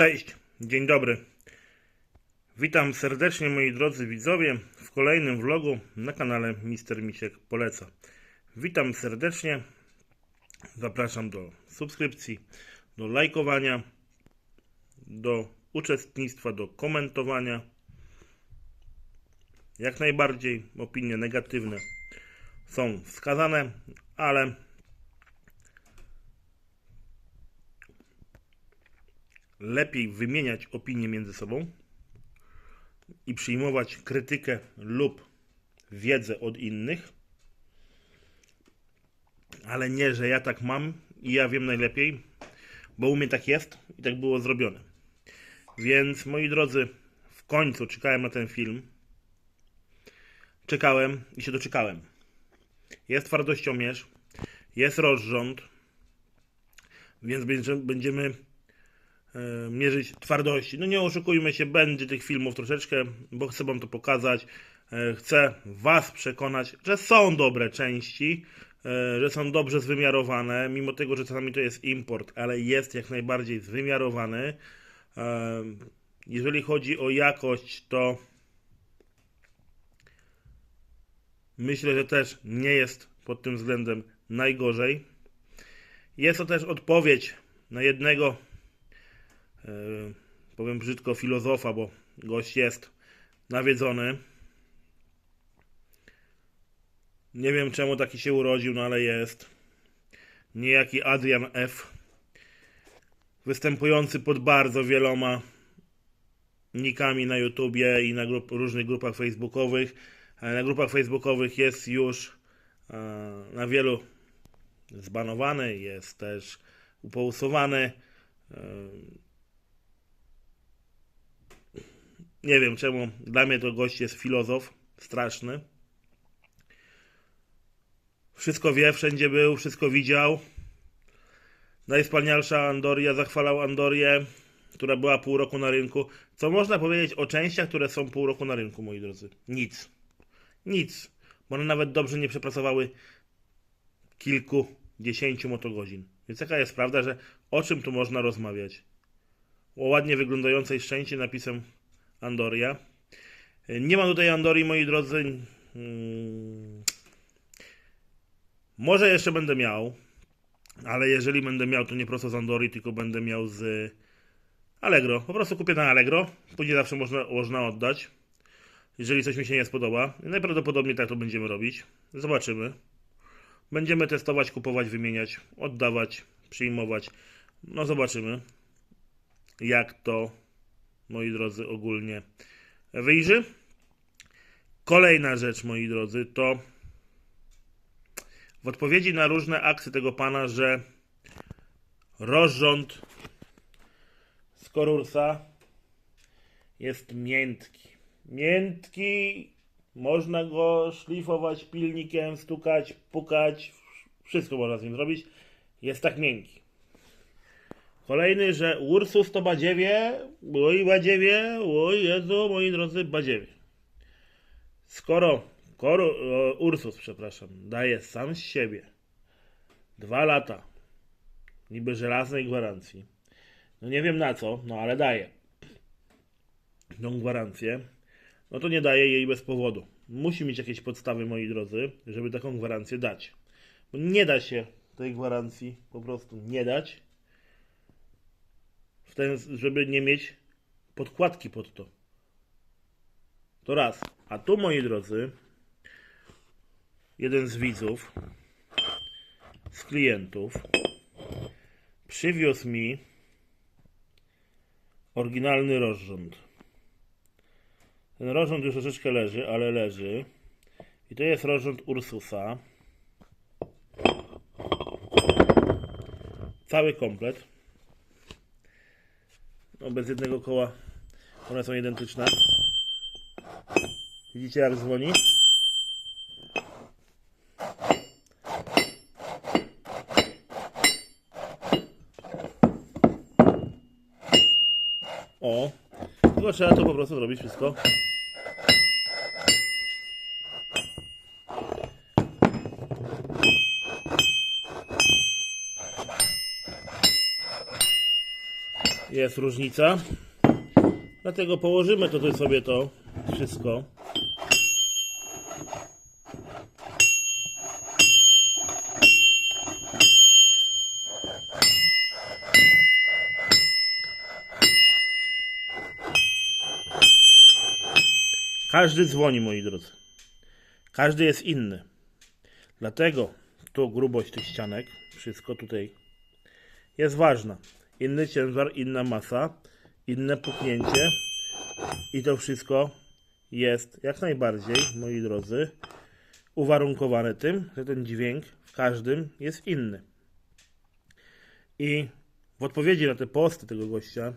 Cześć, dzień dobry. Witam serdecznie moi drodzy widzowie w kolejnym vlogu na kanale Mister Misiek Poleca. Witam serdecznie, zapraszam do subskrypcji, do lajkowania, do uczestnictwa, do komentowania. Jak najbardziej opinie negatywne są wskazane, ale lepiej wymieniać opinie między sobą i przyjmować krytykę lub wiedzę od innych, ale nie, że ja tak mam i ja wiem najlepiej, bo u mnie tak jest i tak było zrobione. Więc moi drodzy, w końcu czekałem na ten film. Czekałem i się doczekałem. Jest twardościomierz, jest rozrząd, więc będzie- będziemy mierzyć twardości. No nie oszukujmy się, będzie tych filmów troszeczkę, bo chcę wam to pokazać. E, Chcę was przekonać, że są dobre części, e, że są dobrze zwymiarowane, mimo tego, że czasami to jest import, ale jest jak najbardziej zwymiarowany. E, Jeżeli chodzi o jakość, to myślę, że też nie jest pod tym względem najgorzej. Jest to też odpowiedź na jednego e, powiem brzydko, filozofa, bo gość jest nawiedzony. Nie wiem czemu taki się urodził, no ale jest. Niejaki Adrian F. Występujący pod bardzo wieloma nikami na YouTubie i na grup, różnych grupach facebookowych. E, Na grupach facebookowych jest już e, na wielu zbanowany, jest też upołusowany. E, Nie wiem czemu. Dla mnie to gość jest filozof. Straszny. Wszystko wie, wszędzie był, wszystko widział. Najwspanialsza Andoria zachwalał Andorię, która była pół roku na rynku. Co można powiedzieć o częściach, które są pół roku na rynku, moi drodzy? Nic. Nic. Bo one nawet dobrze nie przepracowały kilkudziesięciu motogodzin. Więc jaka jest prawda, że o czym tu można rozmawiać? O ładnie wyglądającej szczęście napisem Andoria. Nie mam tutaj Andorii, moi drodzy. Mm, Może jeszcze będę miał, ale jeżeli będę miał, to nie prosto z Andorii, tylko będę miał z Allegro. Po prostu kupię na Allegro. Później zawsze można, można oddać, jeżeli coś mi się nie spodoba. Najprawdopodobniej tak to będziemy robić. Zobaczymy. Będziemy testować, kupować, wymieniać, oddawać, przyjmować. No zobaczymy, jak to moi drodzy, ogólnie wyjrzy. Kolejna rzecz, moi drodzy, to w odpowiedzi na różne akcje tego pana, że rozrząd z Korursa jest miętki. Miętki, można go szlifować pilnikiem, stukać, pukać, wszystko można z nim zrobić. Jest tak miękki. Kolejny, że Ursus to badziewie, oj badziewie, oj Jezu, moi drodzy, badziewie. Skoro Koru, Ursus, przepraszam, daje sam z siebie dwa lata niby żelaznej gwarancji, no nie wiem na co, no ale daje tą gwarancję, no to nie daje jej bez powodu. Musi mieć jakieś podstawy, moi drodzy, żeby taką gwarancję dać. Bo nie da się tej gwarancji po prostu nie dać ten, żeby nie mieć podkładki pod to. To raz. A tu, moi drodzy, jeden z widzów, z klientów, przywiózł mi oryginalny rozrząd. Ten rozrząd już troszeczkę leży, ale leży. I to jest rozrząd Ursusa. Cały komplet. No, bez jednego koła one są identyczne. Widzicie jak dzwoni? O, tylko trzeba to po prostu zrobić wszystko. Jest różnica. Dlatego położymy tutaj sobie to wszystko. Każdy dzwoni, moi drodzy. Każdy jest inny. Dlatego tu grubość tych ścianek, wszystko tutaj jest ważna. Inny ciężar, inna masa, inne puknięcie i to wszystko jest jak najbardziej, moi drodzy, uwarunkowane tym, że ten dźwięk w każdym jest inny. I w odpowiedzi na te posty tego gościa,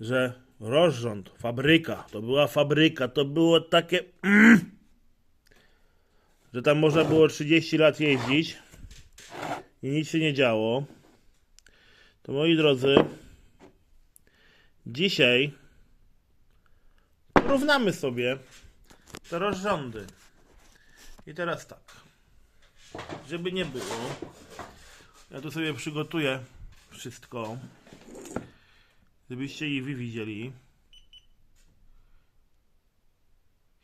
że rozrząd, fabryka, to była fabryka, to było takie, mm, że tam można było 30 lat jeździć i nic się nie działo. To moi drodzy, dzisiaj porównamy sobie te rozrządy. I teraz tak, żeby nie było, ja tu sobie przygotuję wszystko, żebyście i wy widzieli.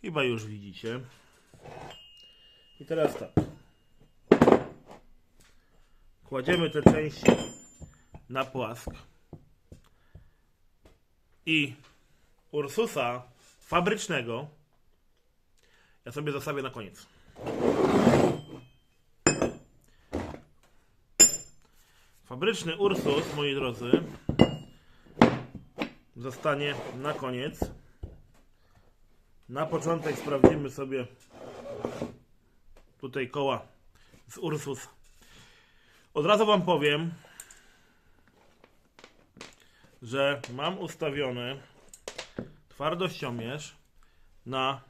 Chyba już widzicie. I teraz tak. Kładziemy te części na płask. I Ursusa fabrycznego ja sobie zostawię na koniec. Fabryczny Ursus, moi drodzy, zostanie na koniec. Na początek sprawdzimy sobie tutaj koła z Ursus. Od razu Wam powiem, że mam ustawiony twardościomierz na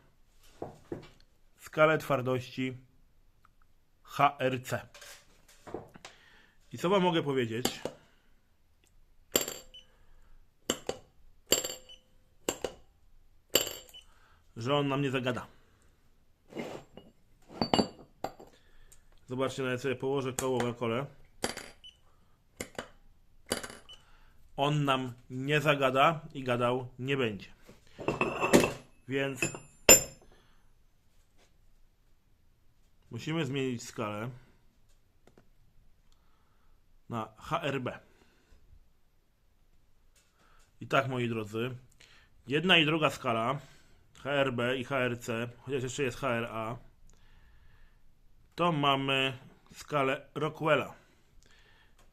skalę twardości HRC. I co Wam mogę powiedzieć? Że on nam nie zagada. Zobaczcie, nawet sobie położę koło na kole. On nam nie zagada i gadał nie będzie. Więc musimy zmienić skalę na HRB. I tak, moi drodzy, jedna i druga skala HRB i HRC, chociaż jeszcze jest HRA, to mamy skalę Rockwella.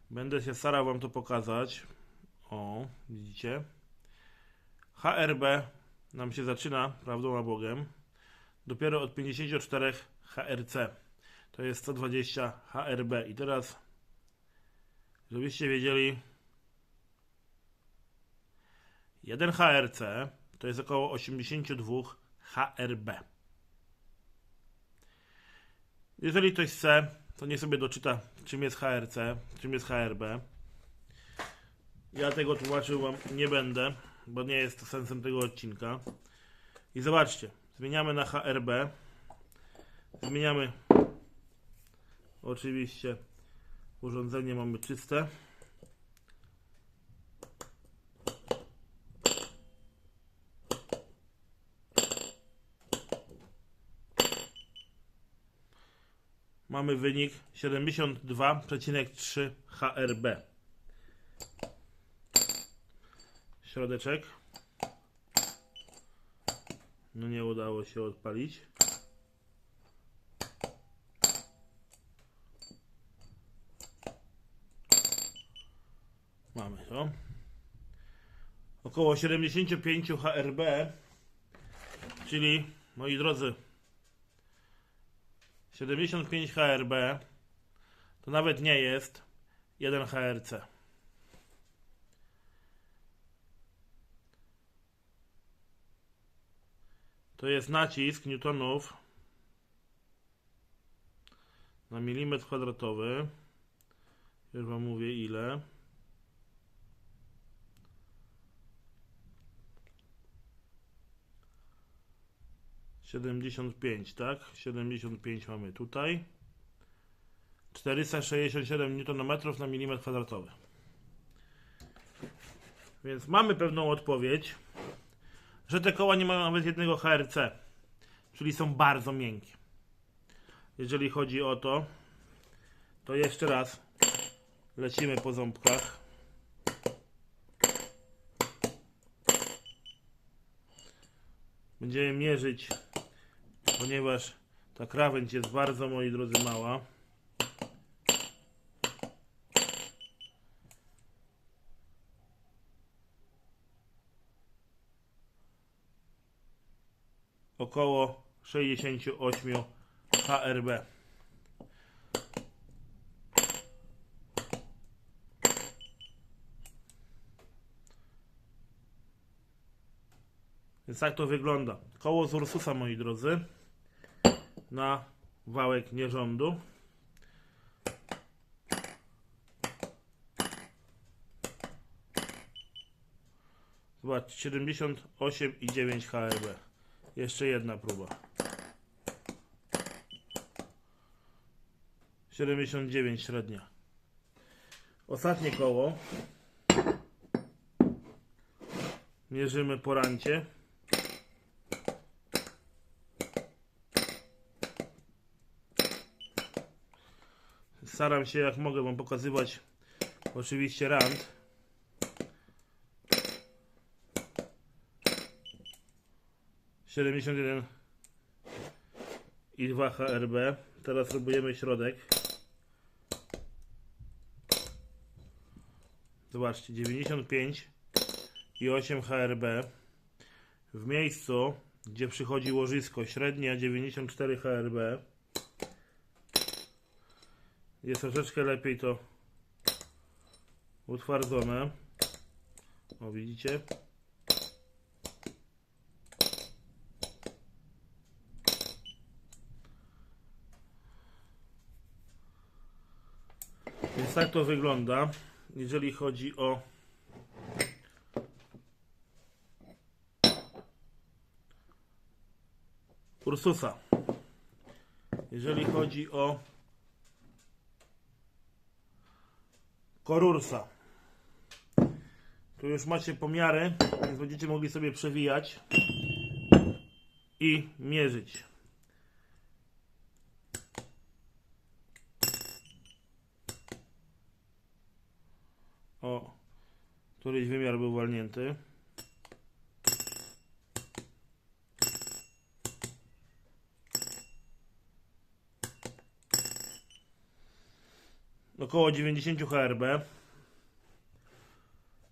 Będę się starał Wam to pokazać. O, widzicie? HRB nam się zaczyna, prawdą a Bogiem, dopiero od 54 HRC. To jest 120 HRB. I teraz, żebyście wiedzieli, jeden HRC to jest około 82 HRB. Jeżeli ktoś chce, to niech sobie doczyta, czym jest HRC, czym jest HRB. Ja tego tłumaczył Wam nie będę, bo nie jest to sensem tego odcinka. I zobaczcie, zmieniamy na HRB. Zmieniamy oczywiście urządzenie mamy czyste. Mamy wynik 72,3 HRB. Środeczek. No nie udało się odpalić. Mamy to. Około 75 HRB, czyli moi drodzy, 75 HRB to nawet nie jest 1 HRC. To jest nacisk newtonów na milimetr kwadratowy. Już Wam mówię ile. Siedemdziesiąt pięć, tak? Siedemdziesiąt pięć mamy tutaj. 467 Nm na milimetr kwadratowy. Więc mamy pewną odpowiedź, że te koła nie mają nawet jednego HRC, czyli są bardzo miękkie. Jeżeli chodzi o to, to jeszcze raz lecimy po ząbkach. Będziemy mierzyć, ponieważ ta krawędź jest bardzo, moi drodzy, mała. Około 68 HRB. Więc tak to wygląda. Koło z Ursusa, moi drodzy, na wałek nierządu. Zobaczcie, 78,9 HRB. Jeszcze jedna próba. 79 średnia. Ostatnie koło. Mierzymy porancie. Staram się jak mogę Wam pokazywać oczywiście rand. 71 i 2 HRB. Teraz próbujemy środek. Zobaczcie, 95 i 8 HRB. W miejscu, gdzie przychodzi łożysko, średnia 94 HRB. Jest troszeczkę lepiej to utwardzone. O, widzicie? Więc tak to wygląda, jeżeli chodzi o Ursusa. Jeżeli chodzi o Korursa. Tu już macie pomiary, więc będziecie mogli sobie przewijać i mierzyć. O, któryś wymiar był walnięty. Około 90 HRB.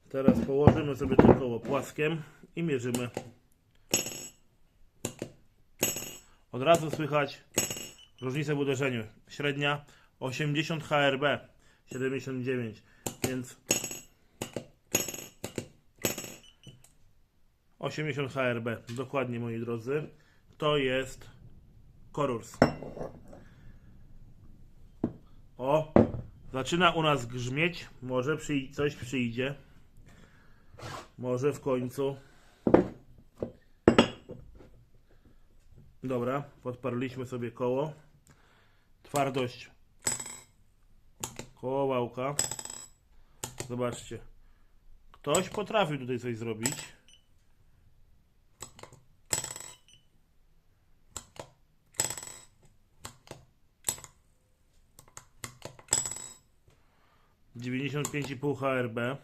Teraz położymy sobie to koło płaskiem i mierzymy. Od razu słychać różnicę w uderzeniu. Średnia 80 HRB, 79, więc 80 HRB, dokładnie moi drodzy. To jest Korurs. O, zaczyna u nas grzmieć. Może przyj- coś przyjdzie. Może w końcu. Dobra, podparliśmy sobie koło. Twardość koło. Zobaczcie. Ktoś potrafił tutaj coś zrobić. Dziewięćdziesiąt pięć i pół HRB.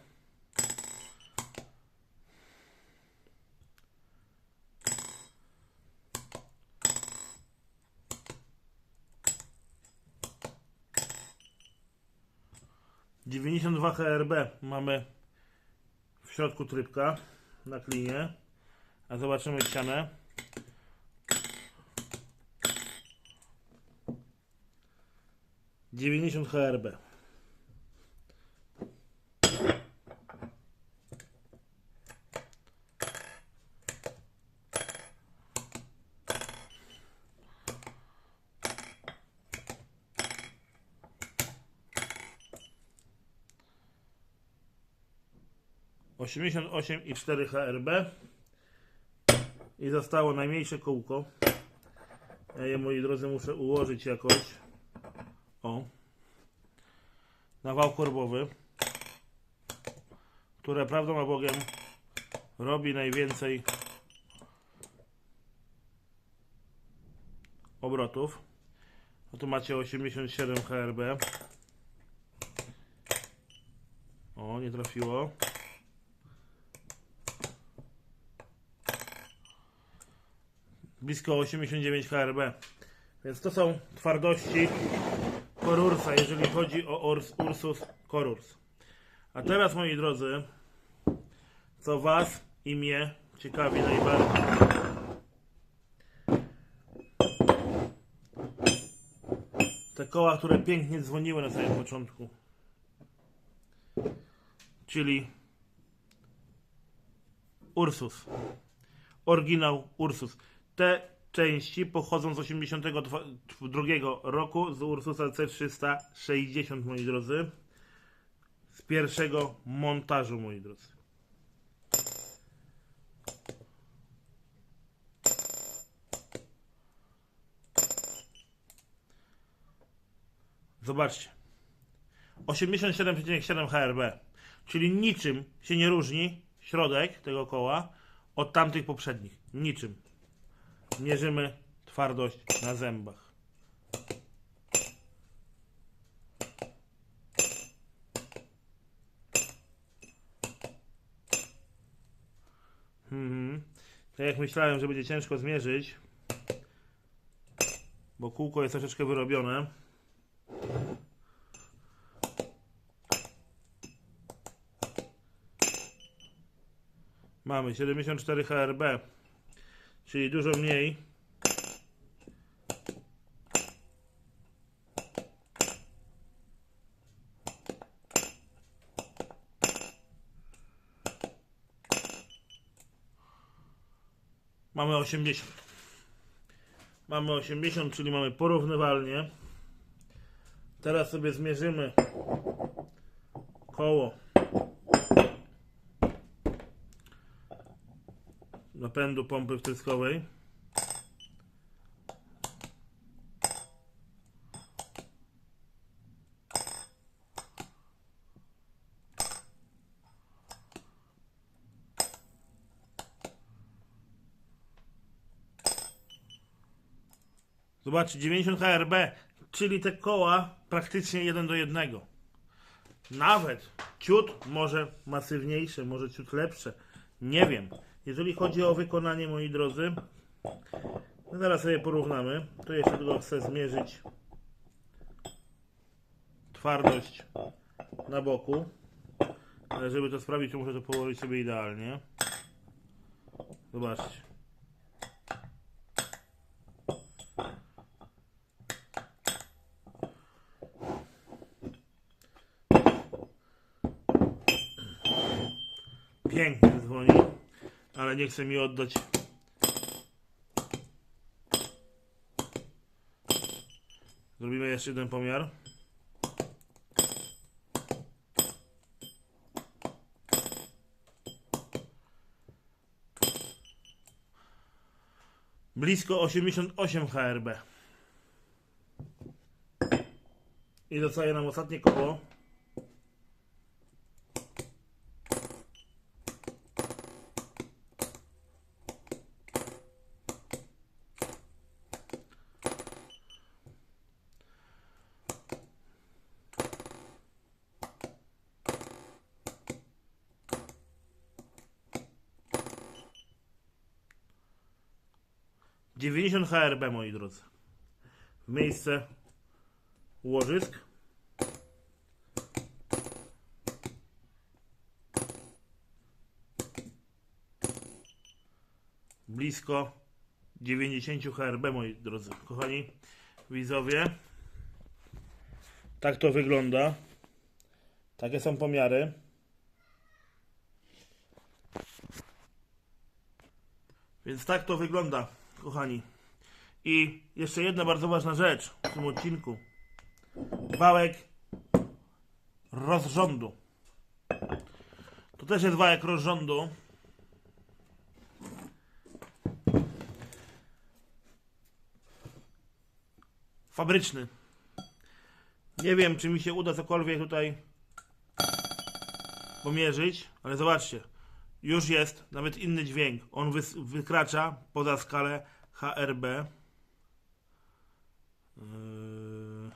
Dziewięćdziesiąt dwa HRB mamy w środku trybka na klinie. A zobaczymy ścianę. Dziewięćdziesiąt HRB. Osiemdziesiąt osiem i cztery HRB. I zostało najmniejsze kółko. Ja je, moi drodzy, muszę ułożyć jakoś. O. Na wał korbowy. które prawdą a Bogiem robi najwięcej obrotów. No tu macie 87 HRB. O, nie trafiło. Blisko 89 HRB. Więc to są twardości Korursa, jeżeli chodzi o Urs, Ursus Korurs. A teraz, moi drodzy, co Was i mnie ciekawi najbardziej. Te koła, które pięknie dzwoniły na samym początku. Czyli Ursus. Oryginał Ursus. Te części pochodzą z 82 roku z Ursusa C360, moi drodzy. Z pierwszego montażu, moi drodzy. Zobaczcie. 87,7 HRB, czyli niczym się nie różni środek tego koła od tamtych poprzednich. Niczym. Mierzymy twardość na zębach. Mhm. Tak jak myślałem, że będzie ciężko zmierzyć, bo kółko jest troszeczkę wyrobione. Mamy 74 HRB, czyli dużo mniej. Mamy 80. Mamy 80, czyli mamy porównywalnie. Teraz sobie zmierzymy koło napędu pompy wtryskowej. Zobaczcie, 90 HRB, czyli te koła praktycznie jeden do jednego. Nawet ciut może masywniejsze, może ciut lepsze. Nie wiem. Jeżeli chodzi o wykonanie, moi drodzy, no zaraz sobie porównamy. Tu jeszcze tylko chcę zmierzyć twardość na boku. Ale żeby to sprawić, to muszę to położyć sobie idealnie. Zobaczcie. Pięknie dzwoni, ale nie chce mi oddać. Zrobimy jeszcze jeden pomiar. Blisko 88 HRB. I dostaje nam ostatnie koło. Dziewięćdziesiąt HRB, moi drodzy. W miejsce łożysk. Blisko 90 HRB, moi drodzy. Kochani widzowie, tak to wygląda. Takie są pomiary. Więc tak to wygląda, kochani. I jeszcze jedna bardzo ważna rzecz w tym odcinku. Wałek rozrządu. To też jest wałek rozrządu. Fabryczny. Nie wiem, czy mi się uda cokolwiek tutaj pomierzyć, ale zobaczcie, już jest nawet inny dźwięk. On wykracza poza skalę HRB. Yy.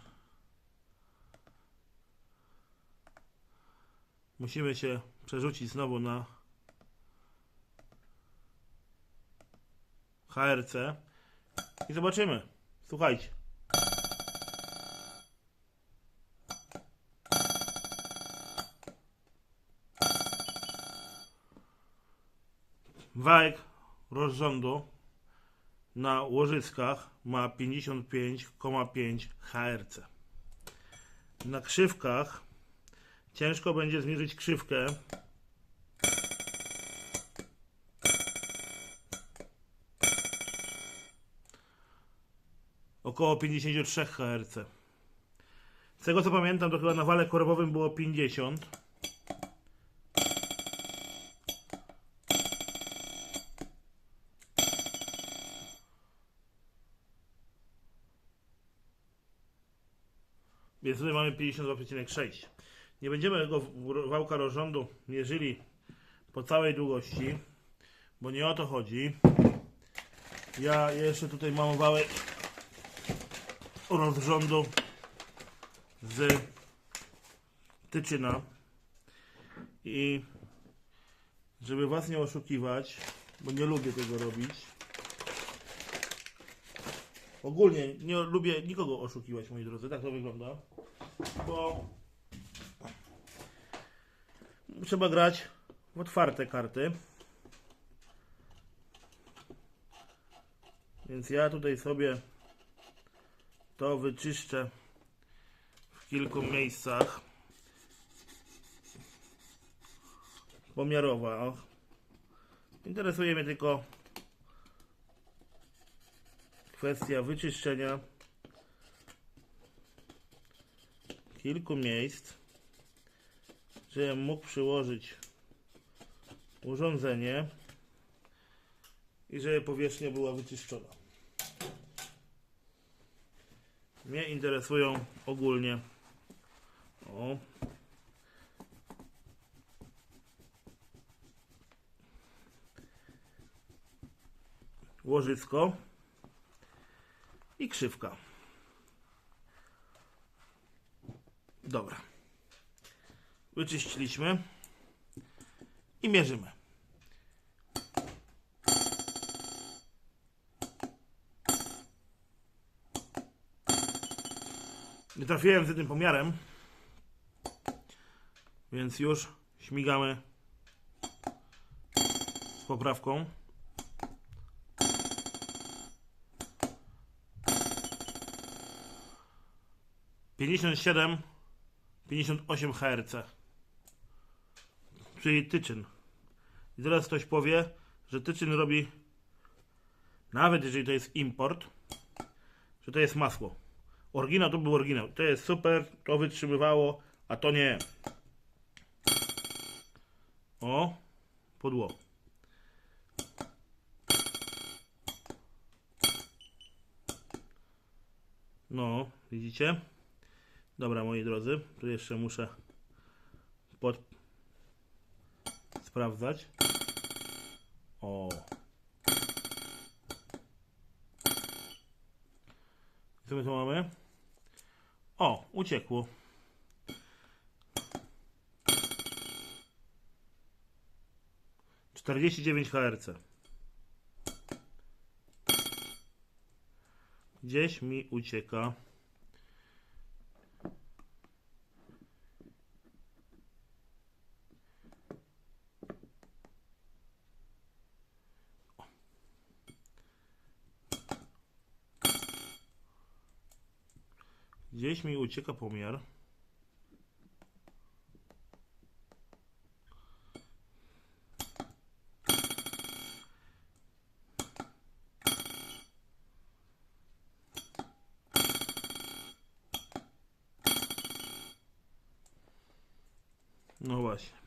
Musimy się przerzucić znowu na HRC i zobaczymy. Słuchajcie. Wałek rozrządu na łożyskach ma 55,5 Hz. Na krzywkach ciężko będzie zmierzyć krzywkę. Około 53 Hz. Z tego co pamiętam, to chyba na wale korowowym było 50. tutaj mamy 52,6. Nie będziemy tego wałka rozrządu mierzyli po całej długości, bo nie o to chodzi. Ja jeszcze tutaj mam wałek rozrządu z tyczyna i żeby was nie oszukiwać, bo nie lubię tego robić. Ogólnie nie lubię nikogo oszukiwać, moi drodzy, tak to wygląda. Bo trzeba grać w otwarte karty. Więc ja tutaj sobie to wyczyszczę w kilku miejscach. Pomiarowo. Interesuje mnie tylko kwestia wyczyszczenia kilku miejsc, żebym mógł przyłożyć urządzenie i żeby powierzchnia była wyczyszczona. Mnie interesują ogólnie o łożysko krzywka. Dobra. Wyczyściliśmy i mierzymy. Nie trafiłem z tym pomiarem, więc już śmigamy z poprawką. Pięćdziesiąt siedem, pięćdziesiąt osiem Hz. Czyli tyczyn. I teraz ktoś powie, że tyczyn robi, nawet jeżeli to jest import, że to jest masło. Oryginał to był oryginał. To jest super, to wytrzymywało, a to nie. O, podło. No, widzicie? Dobra, moi drodzy, tu jeszcze muszę pod... sprawdzać. O. Co my tu mamy? O, uciekło. Czterdzieści dziewięć HRC. Gdzieś mi ucieka. Gdzieś mi ucieka pomiar. No właśnie.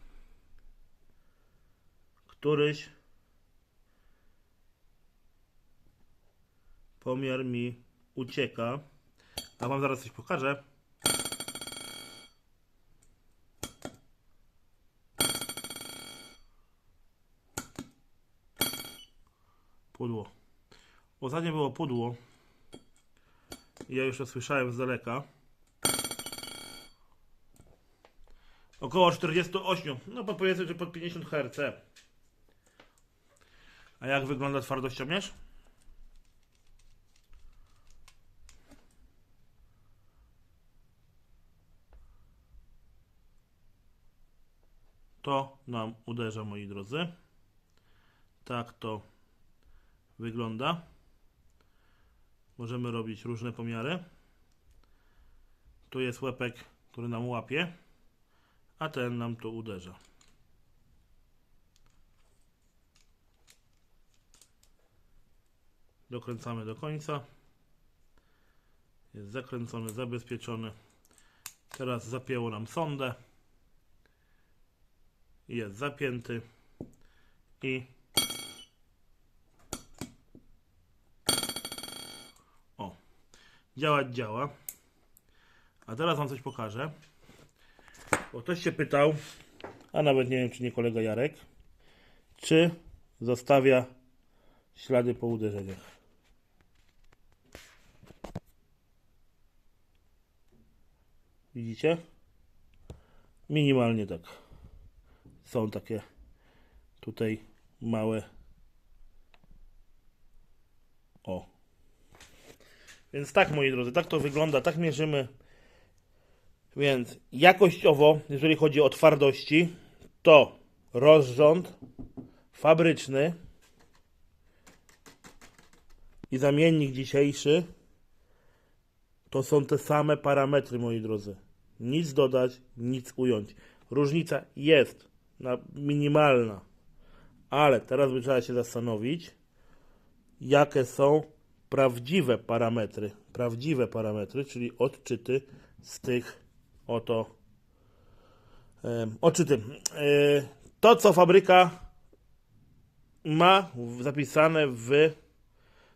Któryś pomiar mi ucieka. A wam zaraz coś pokażę. Pudło. Ostatnio było pudło. Ja już to słyszałem z daleka. Około 48, no powiedzmy, że pod 50 Hz. A jak wygląda twardościomierz? To nam uderza, moi drodzy. Tak to wygląda. Możemy robić różne pomiary. Tu jest łepek, który nam łapie, a ten nam tu uderza. Dokręcamy do końca. Jest zakręcony, zabezpieczony. Teraz zapięło nam sondę. Jest zapięty. I o, działać działa. A teraz wam coś pokażę. Bo ktoś się pytał, a nawet nie wiem, czy nie kolega Jarek, czy zostawia ślady po uderzeniach. Widzicie? Minimalnie tak. Są takie tutaj małe. O. Więc tak, moi drodzy, tak to wygląda, tak mierzymy. Więc jakościowo, jeżeli chodzi o twardości, to rozrząd fabryczny i zamiennik dzisiejszy to są te same parametry, moi drodzy. Nic dodać, nic ująć. Różnica jest na minimalna, ale teraz by trzeba się zastanowić, jakie są prawdziwe parametry. Prawdziwe parametry, czyli odczyty z tych oto odczyty. E, To, co fabryka ma zapisane w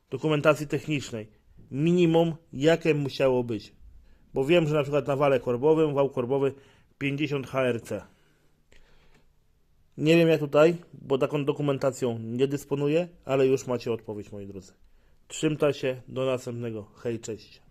dokumentacji technicznej. Minimum, jakie musiało być. Bo wiem, że na przykład na wale korbowym, wał korbowy 50 HRC. Nie wiem jak tutaj, bo taką dokumentacją nie dysponuję, ale już macie odpowiedź, moi drodzy. Trzymta się, do następnego. Hej, cześć.